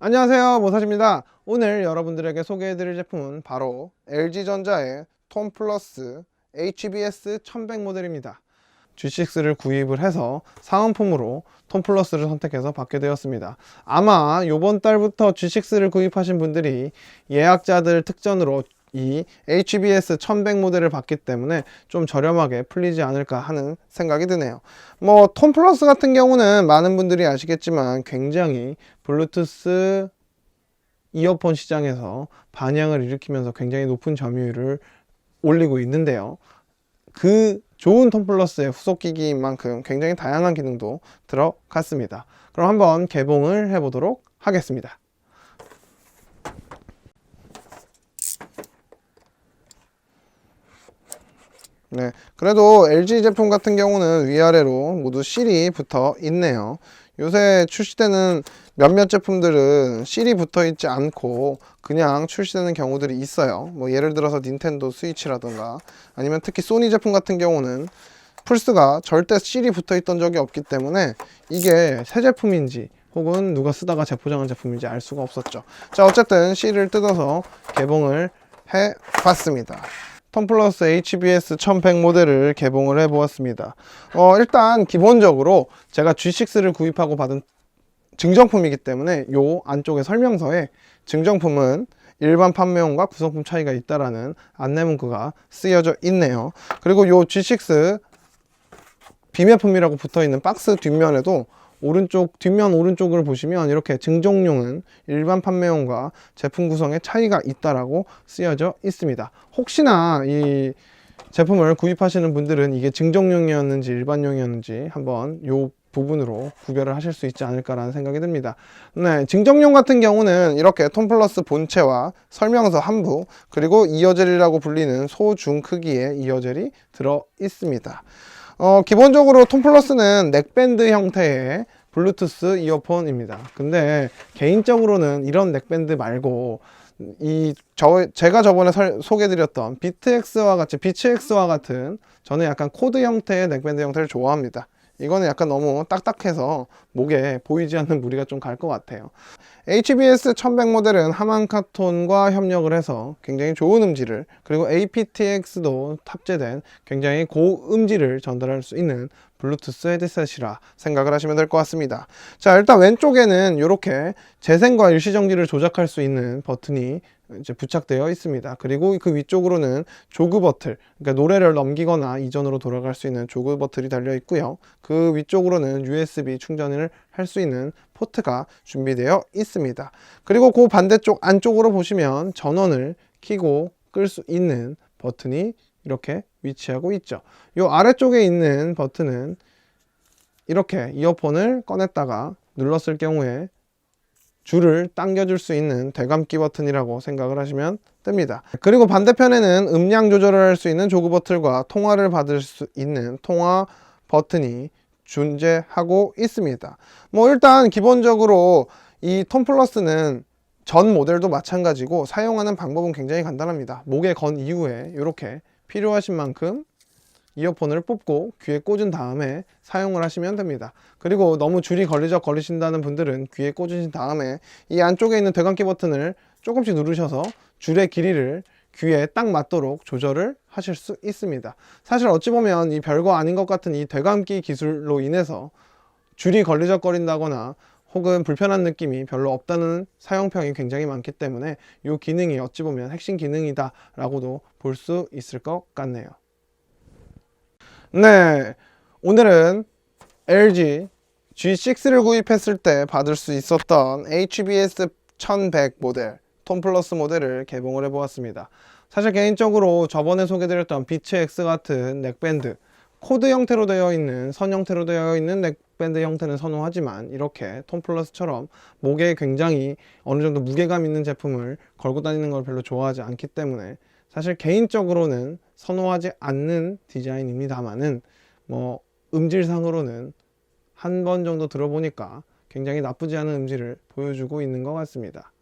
안녕하세요 모사입니다. 오늘 여러분들에게 소개해드릴 제품은 바로 LG전자의 톤 플러스 HBS 1100 모델입니다. G6를 구입을 해서 사은품으로 톤 플러스를 선택해서 받게 되었습니다. 아마 이번 달부터 G6를 구입하신 분들이 예약자들 특전으로 이 HBS 1100 모델을 받기 때문에 좀 저렴하게 풀리지 않을까 하는 생각이 드네요. 뭐톤 플러스 같은 경우는 많은 분들이 아시겠지만 굉장히 블루투스 이어폰 시장에서 반향을 일으키면서 굉장히 높은 점유율을 올리고 있는데요. 그 좋은 톤 플러스의 후속 기기인 만큼 굉장히 다양한 기능도 들어갔습니다. 그럼 한번 개봉을 해보도록 하겠습니다. 네, 그래도 LG 제품 같은 경우는 위아래로 모두 실이 붙어 있네요. 요새 출시되는 몇몇 제품들은 실이 붙어 있지 않고 그냥 출시되는 경우들이 있어요. 뭐 예를 들어서 닌텐도 스위치라든가 아니면 특히 소니 제품 같은 경우는 플스가 절대 실이 붙어 있던 적이 없기 때문에 이게 새 제품인지 혹은 누가 쓰다가 재포장한 제품인지 알 수가 없었죠. 자, 어쨌든 실을 뜯어서 개봉을 해 봤습니다. 텀플러스 HBS 1100 모델을 개봉을 해 보았습니다. 어, 일단 기본적으로 제가 G6를 구입하고 받은 증정품이기 때문에 요 안쪽에 설명서에 증정품은 일반 판매용과 구성품 차이가 있다라는 안내 문구가 쓰여져 있네요. 그리고 요 G6 비매품이라고 붙어 있는 박스 뒷면에도 오른쪽 뒷면 오른쪽을 보시면 이렇게 증정용은 일반 판매용과 제품 구성에 차이가 있다라고 쓰여져 있습니다. 혹시나 이 제품을 구입하시는 분들은 이게 증정용이었는지 일반용이었는지 한번 요 부분으로 구별을 하실 수 있지 않을까라는 생각이 듭니다. 네, 증정용 같은 경우는 이렇게 톤 플러스 본체와 설명서 한부 그리고 이어젤이라고 불리는 소중 크기의 이어젤이 들어 있습니다. 어, 기본적으로 톤 플러스는 넥밴드 형태의 블루투스 이어폰입니다. 근데 개인적으로는 이런 넥밴드 말고 이 저 제가 저번에 설, 소개드렸던 비트X와 같이 비츠X와 같은 저는 약간 코드 형태의 넥밴드 형태를 좋아합니다. 이거는 약간 너무 딱딱해서 목에 보이지 않는 무리가 좀 갈 것 같아요. HBS 1100 모델은 하만카톤과 협력을 해서 굉장히 좋은 음질을 그리고 aptX도 탑재된 굉장히 고음질을 전달할 수 있는 블루투스 헤드셋이라 생각을 하시면 될 것 같습니다. 자, 일단 왼쪽에는 이렇게 재생과 일시정지를 조작할 수 있는 버튼이 이제 부착되어 있습니다. 그리고 그 위쪽으로는 조그 버틀, 그러니까 노래를 넘기거나 이전으로 돌아갈 수 있는 조그 버틀이 달려 있고요. 그 위쪽으로는 USB 충전을 할 수 있는 포트가 준비되어 있습니다. 그리고 그 반대쪽 안쪽으로 보시면 전원을 켜고 끌 수 있는 버튼이 이렇게 위치하고 있죠. 이 아래쪽에 있는 버튼은 이렇게 이어폰을 꺼냈다가 눌렀을 경우에 줄을 당겨줄 수 있는 되감기 버튼이라고 생각을 하시면 됩니다. 그리고 반대편에는 음량 조절을 할 수 있는 조그 버튼과 통화를 받을 수 있는 통화 버튼이 존재하고 있습니다. 뭐 일단 기본적으로 이톤 플러스는 전 모델도 마찬가지고 사용하는 방법은 굉장히 간단합니다. 목에 건 이후에 이렇게 필요하신 만큼 이어폰을 뽑고 귀에 꽂은 다음에 사용을 하시면 됩니다. 그리고 너무 줄이 걸리적 걸리신다는 분들은 귀에 꽂으신 다음에 이 안쪽에 있는 되감기 버튼을 조금씩 누르셔서 줄의 길이를 귀에 딱 맞도록 조절을 하실 수 있습니다. 사실 어찌 보면 이 별거 아닌 것 같은 이 되감기 기술로 인해서 줄이 걸리적거린다거나 혹은 불편한 느낌이 별로 없다는 사용평이 굉장히 많기 때문에 이 기능이 어찌 보면 핵심 기능이다 라고도 볼 수 있을 것 같네요. 네, 오늘은 LG G6를 구입했을 때 받을 수 있었던 HBS 1100 모델 톤 플러스 모델을 개봉을 해보았습니다. 사실 개인적으로 저번에 소개드렸던 비츠 X 같은 넥밴드 코드 형태로 되어 있는 선 형태로 되어 있는 넥밴드 형태는 선호하지만 이렇게 톤 플러스처럼 목에 굉장히 어느 정도 무게감 있는 제품을 걸고 다니는 걸 별로 좋아하지 않기 때문에 사실 개인적으로는 선호하지 않는 디자인입니다만은 뭐 음질상으로는 한 번 정도 들어보니까 굉장히 나쁘지 않은 음질을 보여주고 있는 것 같습니다.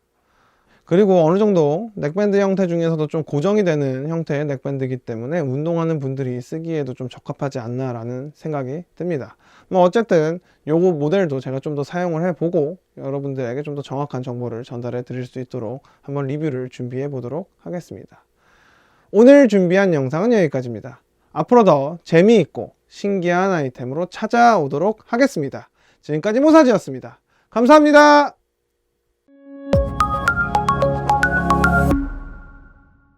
그리고 어느 정도 넥밴드 형태 중에서도 좀 고정이 되는 형태의 넥밴드이기 때문에 운동하는 분들이 쓰기에도 좀 적합하지 않나 라는 생각이 듭니다. 뭐 어쨌든 요거 모델도 제가 좀 더 사용을 해보고 여러분들에게 좀 더 정확한 정보를 전달해 드릴 수 있도록 한번 리뷰를 준비해 보도록 하겠습니다. 오늘 준비한 영상은 여기까지입니다. 앞으로 더 재미있고 신기한 아이템으로 찾아오도록 하겠습니다. 지금까지 모사지였습니다. 감사합니다.